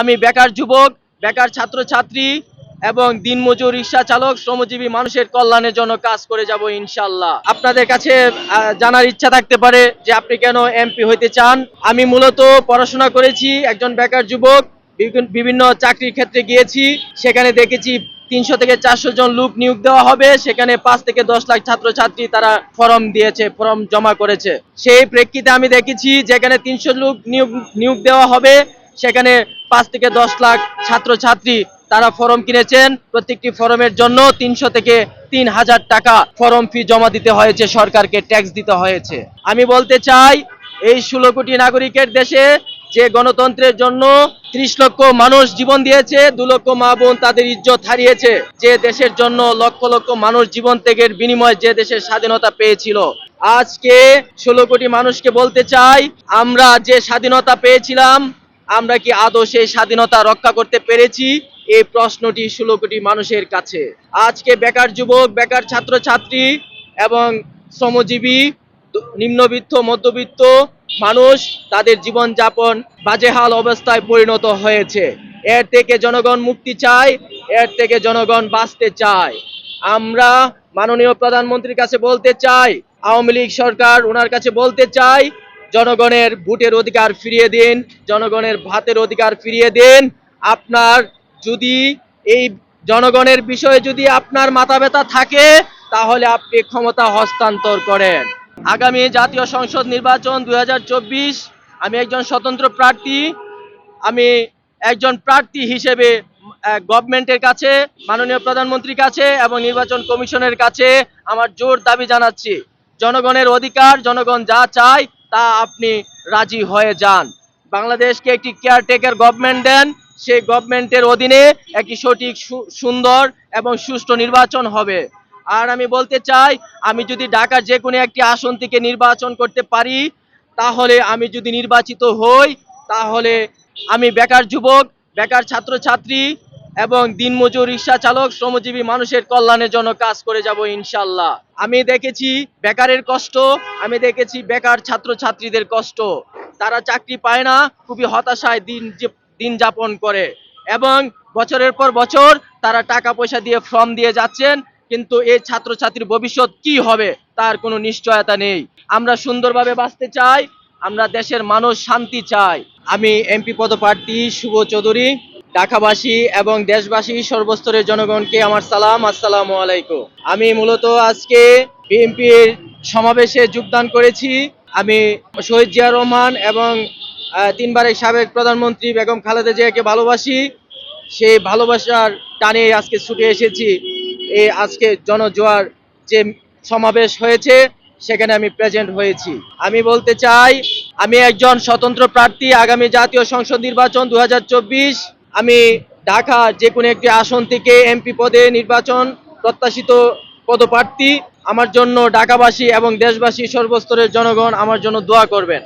আমি বেকার যুবক, বেকার ছাত্রছাত্রী এবং দিনমজুর রিক্সা চালক, শ্রমজীবী মানুষের কল্যাণের জন্য কাজ করে যাব ইনশাল্লাহ আপনাদের কাছে জানার ইচ্ছা থাকতে পারে যে আপনি কেন এমপি হইতে চান। আমি মূলত পড়াশোনা করেছি, একজন বেকার যুবক বিভিন্ন চাকরির ক্ষেত্রে গিয়েছি। সেখানে দেখেছি তিনশো থেকে চারশো জন লোক নিয়োগ দেওয়া হবে। সেখানে পাঁচ থেকে দশ লাখ ছাত্রছাত্রী তারা ফর্ম দিয়েছে, ফর্ম জমা করেছে। সেই প্রেক্ষিতে আমি দেখেছি, যেখানে তিনশো লোক নিয়োগ নিয়োগ দেওয়া হবে, সেখানে পাঁচ থেকে দশ লাখ ছাত্রছাত্রী তারা ফর্ম কিনেছেন। প্রত্যেকটি ফর্মের জন্য তিনশো থেকে তিন হাজার টাকা ফর্ম ফি জমা দিতে হয়েছে, সরকারকে ট্যাক্স দিতে হয়েছে। আমি বলতে চাই, এই ষোলো কোটি নাগরিকের দেশে যে গণতন্ত্রের জন্য ত্রিশ লক্ষ মানুষ জীবন দিয়েছে, দু লক্ষ মা বোন তাদের ইজ্জত হারিয়েছে, যে দেশের জন্য লক্ষ লক্ষ মানুষ জীবন ত্যাগের বিনিময়ে যে দেশের স্বাধীনতা পেয়েছিল। আজকে ষোলো কোটি মানুষকে বলতে চাই, আমরা যে স্বাধীনতা পেয়েছিলাম আমরা কি আদৌ সেই স্বাধীনতা রক্ষা করতে পেরেছি? এই প্রশ্নটি ষোলো কোটি মানুষের কাছে। আজকে বেকার যুবক, বেকার ছাত্রছাত্রী এবং শ্রমজীবী, নিম্নবিত্ত, মধ্যবিত্ত মানুষ তাদের জীবনযাপন বাজেহাল অবস্থায় পরিণত হয়েছে। এর থেকে জনগণ মুক্তি চায়, এর থেকে জনগণ বাঁচতে চায়। আমরা মাননীয় প্রধানমন্ত্রীর কাছে বলতে চাই, আওয়ামী লীগ সরকার ওনার কাছে বলতে চাই জনগণের ভোটের অধিকার ফিরিয়ে দিন, জনগণের ভাতের অধিকার ফিরিয়ে দিন। আপনার যদি এই জনগণের বিষয়ে যদি আপনার মাথা ব্যথা থাকে, তাহলে আপনি ক্ষমতা হস্তান্তর করেন। আগামী জাতীয় সংসদ নির্বাচন দু হাজার চব্বিশ, আমি একজন স্বতন্ত্র প্রার্থী, আমি একজন প্রার্থী হিসেবে গভর্নমেন্টের কাছে, মাননীয় প্রধানমন্ত্রীর কাছে এবং নির্বাচন কমিশনের কাছে আমার জোর দাবি জানাচ্ছি। জনগণের অধিকার, জনগণ যা চায় তা আপনি রাজি হয়ে যান। বাংলাদেশকে একটি কেয়ারটেকার গভর্নমেন্ট দেন, সেই গভর্নমেন্টের অধীনে একটি সঠিক সুন্দর এবং সুষ্ঠু নির্বাচন হবে। আর আমি বলতে চাই, আমি যদি ঢাকার যে কোনো একটি আসন থেকে নির্বাচন করতে পারি, তাহলে আমি যদি নির্বাচিত হই, তাহলে আমি বেকার যুবক, বেকার ছাত্রছাত্রী এবং দিনমজুর রিক্সা চালক, শ্রমজীবী মানুষের কল্যাণের জন্য কাজ করে যাব ইনশাল্লাহ আমি দেখেছি বেকারের কষ্ট, আমি দেখেছি বেকার ছাত্রছাত্রীদের কষ্ট। তারা চাকরি পায় না, খুবই হতাশায় দিন দিন যাপন করে। এবং বছরের পর বছর তারা টাকা পয়সা দিয়ে ফর্ম দিয়ে যাচ্ছেন, কিন্তু এই ছাত্রছাত্রীর ভবিষ্যৎ কি হবে তার কোনো নিশ্চয়তা নেই। আমরা সুন্দরভাবে বাঁচতে চাই, আমরা দেশের মানুষ শান্তি চাই। আমি এমপি পদপ্রার্থী শুভ চৌধুরী। ঢাকাবাসী এবং দেশবাসী সর্বস্তরের জনগণকে আমার সালাম, আসসালামু আলাইকুম। আমি মূলত আজকে বিএনপির সমাবেশে যোগদান করেছি। আমি শহীদ জিয়া রহমান এবং তিনবারের সাবেক প্রধানমন্ত্রী বেগম খালেদা জিয়াকে ভালোবাসি। সেই ভালোবাসার টানে আজকে ছুটে এসেছি। এই আজকে জনজোয়ার যে সমাবেশ হয়েছে, সেখানে আমি প্রেজেন্ট হয়েছি। আমি বলতে চাই, আমি একজন স্বতন্ত্র প্রার্থী আগামী জাতীয় সংসদ নির্বাচন দু হাজার চব্বিশ আমি ঢাকা যে কোনো একটি আসন থেকে এমপি পদে নির্বাচন প্রত্যাশিত পদপ্রার্থী। আমার জন্য ঢাকাবাসী এবং দেশবাসী সর্বস্তরের জনগণ আমার জন্য দোয়া করবেন।